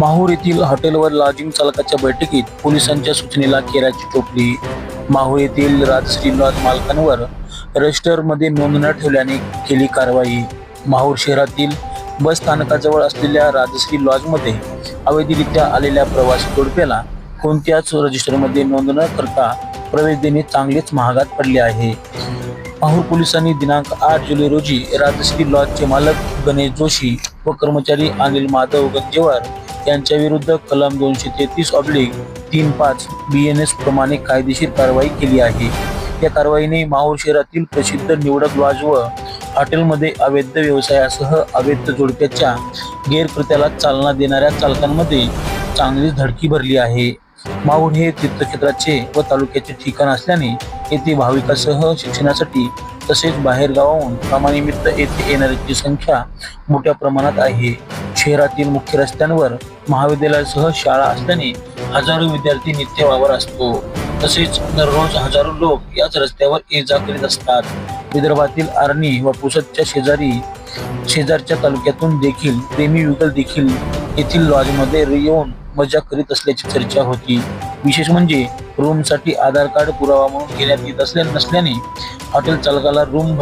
माहूर येथील हॉटेलवर लॉजिंग चालकाच्या बैठकीत पोलिसांच्या सूचनेला केराची टोपली माहूर येथील राजश्री लॉज मालकांवर रजिस्टरमध्ये नोंद न ठेवल्याने केली कारवाई. माहूर शहरातील बस स्थानकाजवळ असलेल्या राजश्री लॉजमध्ये अवैधरित्या आलेल्या प्रवासी जोडप्याला कोणत्याच रजिस्टरमध्ये नोंद न करता प्रवेश देणे चांगलेच महागात पडले आहे. माहूर पोलिसांनी दिनांक आठ जुलै रोजी राजश्री लॉजचे मालक गणेश जोशी व कर्मचारी अनिल माधव गंजेवार यांच्या विरुद्ध कलम दोनशे तेहतीस ऑब्लिक तीन पाच बी एन एस प्रमाणे कायदेशीर कारवाई केली आहे. या कारवाईने माहूर शहरातील प्रसिद्ध निवडक लॉज व हॉटेलमध्ये अवैध व्यवसायासह अवैध जोडप्याच्या गैरकृत्याला चालना देणाऱ्या चालकांमध्ये चांगलीच धडकी भरली आहे. माहूर हे तीर्थक्षेत्राचे व तालुक्याचे ठिकाण असल्याने येथे भाविकासह शिक्षणासाठी तसेच बाहेरगावाहून कामानिमित्त येथे येणाऱ्यांची संख्या मोठ्या प्रमाणात आहे. शहरातील मुख्य रस्त्यांवर महाविद्यालयासह शाळा असल्याने हजारो विद्यार्थी नित्य वावर असतो. तसेच दररोज हजारो लोक याच रस्त्यावर ये जा करीत असतात. विदर्भातील आर्णी व पुसदच्या शेजारी शेजारच्या तालुक्यातून देखील प्रेमी युगल देखील येथील लॉजमध्ये येऊन मजा करीत असल्याची चर्चा होती. विशेष म्हणजे रूमसाठी आधार कार्ड पुरावा म्हणून घेण्यात येत असल्या नसल्याने हॉटेल चालकाला रूम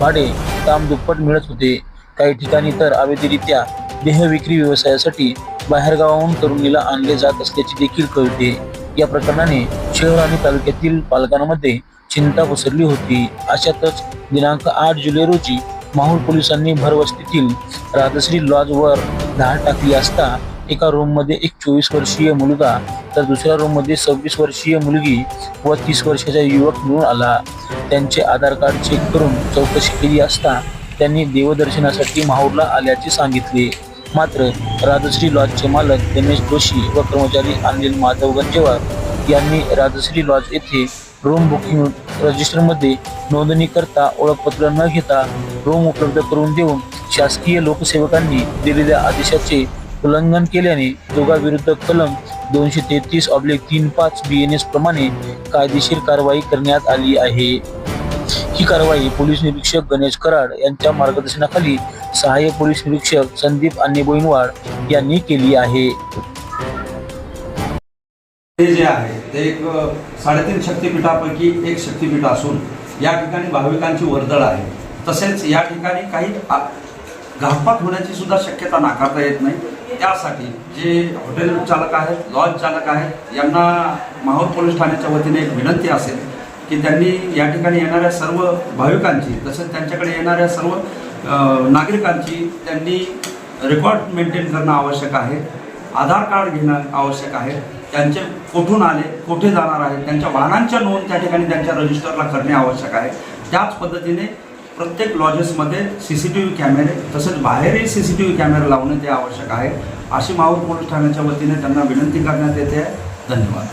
भाडे काम दुप्पट मिळत होते. काही ठिकाणी तर अवैधरित्या देह विक्री व्यवसायासाठी बाहेरगावाहून तरुणीला आणले जात असल्याचे देखील कळते. या प्रकरणाने शहर आणि तालुक्यातील पालकांमध्ये चिंता पसरली होती. अशातच दिनांक आठ जुलै रोजी माहूर पोलिसांनी भरवस्तीतील राजश्री लॉजवर धाड टाकली असता एका रूममध्ये एक चोवीस वर्षीय मुलगा तर दुसऱ्या रूममध्ये सव्वीस वर्षीय मुलगी व तीस वर्षाचा युवक मिळून आला. त्यांचे आधार कार्ड चेक करून चौकशी केली असता त्यांनी देवदर्शनासाठी माहूरला आल्याचे सांगितले. मात्र राजश्री लॉजचे मालक गणेश जोशी व कर्मचारी अनिल माधव गंजेवार यांनी राजश्री लॉज येथे रूम बुकिंग रजिस्टरमध्ये नोंदणी करता ओळखपत्र न घेता रूम उपलब्ध करून देऊन शासकीय लोकसेवकांनी दिलेल्या आदेशाचे उल्लंघन केल्याने दोघांविरुद्ध कलम दोनशे तेहतीस ऑब्लिक तीन पाच बी एन एस प्रमाणे कायदेशीर कारवाई करण्यात आली आहे. ही कारवाई पोलीस निरीक्षक गणेश कराड यांच्या मार्गदर्शनाखाली सहाय्यक पोलीस निरीक्षक संदीप अन्ने बोईनवाड यांनी केली आहे. हे जे आहे ते एक साडेतीन शक्तिपीठापैकी एक शक्तिपीठ असून या ठिकाणी भाविकांची वर्दळ आहे. तसेच या ठिकाणी काही घातपात होण्याची सुद्धा शक्यता नाकारता येत नाही. त्यासाठी जे हॉटेल चालक आहेत लॉज चालक आहेत यांना माहूर पोलीस ठाण्याच्या वतीने एक विनंती असेल की त्यांनी या ठिकाणी येणाऱ्या सर्व भाविकांची तसेच त्यांच्याकडे येणाऱ्या सर्व नागरिकांची त्यांनी रेकॉर्ड मेंटेन करणं आवश्यक आहे. आधार कार्ड घेणं आवश्यक आहे. त्यांचे कुठून आले कुठे जाणार आहे त्यांच्या वाहनांच्या नोंद त्या ठिकाणी त्यांच्या रजिस्टरला करणे आवश्यक आहे. त्याच पद्धतीने प्रत्येक लॉजेसमध्ये सी सी टी व्ही कॅमेरे तसेच बाहेरही सी सी टी व्ही कॅमेरे लावणे ते आवश्यक आहे. अशी माहूर पोलीस ठाण्याच्या वतीने त्यांना विनंती करण्यात येते. आहे धन्यवाद.